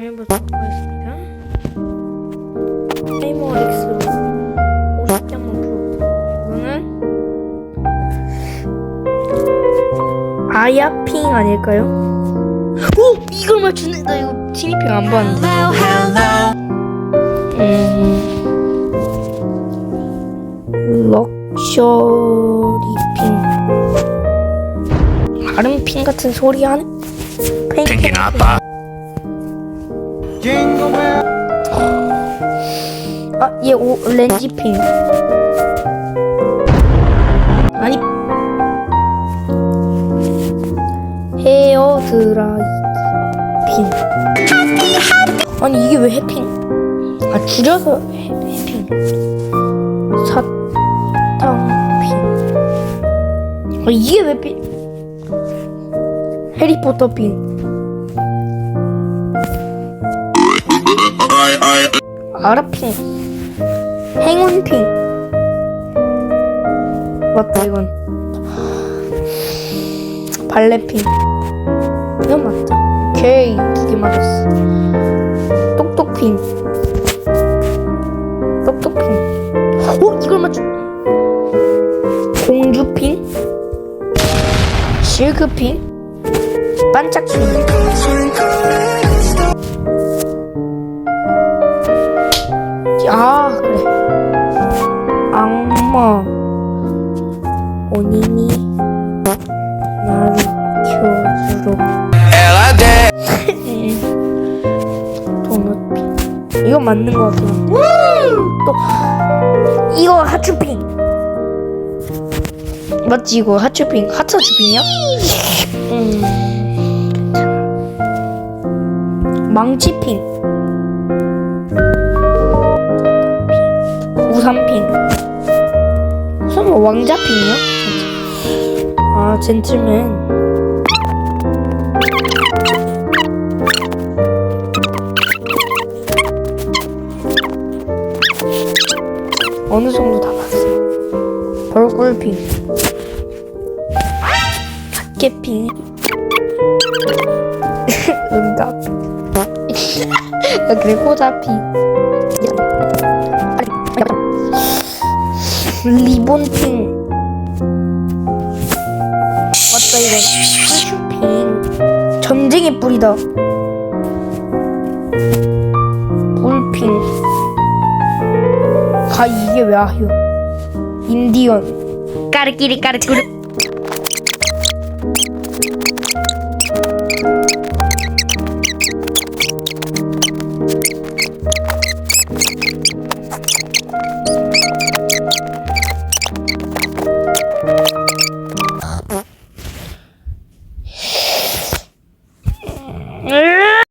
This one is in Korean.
좀 해보도록 하겠습니다. 타이머 X로 50개 한번 풀어보자. 이거는 아야핑 아닐까요? 오! 이걸 맞추네! 나 이거 티니핑 안 봤는데. 음... 럭셔리핑 아름핑 같은 소리 하네? 펭귄 아빠 아, 얘 오, 렌지핑. 아니. 헤어 드라이기 핑. 아니, 이게 왜 해핑? 아, 줄여서 해, 해핑. 사탕핑. 아, 이게 왜 핑? 해리포터 핑. 아라핑. 행운핑. 맞다, 이건. 발레핑. 이건 맞다. 오케이, 두개 맞았어. 똑똑핑. 똑똑핑. 어, 이걸 맞추. 공주핑. 실크핑. 반짝핑. 아 그래. 악마 본인이 나를 키워주러. 도넛핑 이거 맞는 것 같아요 또. 이거 하츄핑. 맞지 이거 하츄핑. 하츄핑이야? 음. 망치핑 우산핑. 설마 왕자핑이야? 아 젠틀맨 어느 정도 다 봤어 벌꿀핑. 갓개핑. 응답 나 그래 호자핑 리본핑. 맞다 이거. 슈핑. 전쟁의 뿔이다. 뿔핑. 아 이게 왜 아휴? 인디언. 까르끼리 까르끼리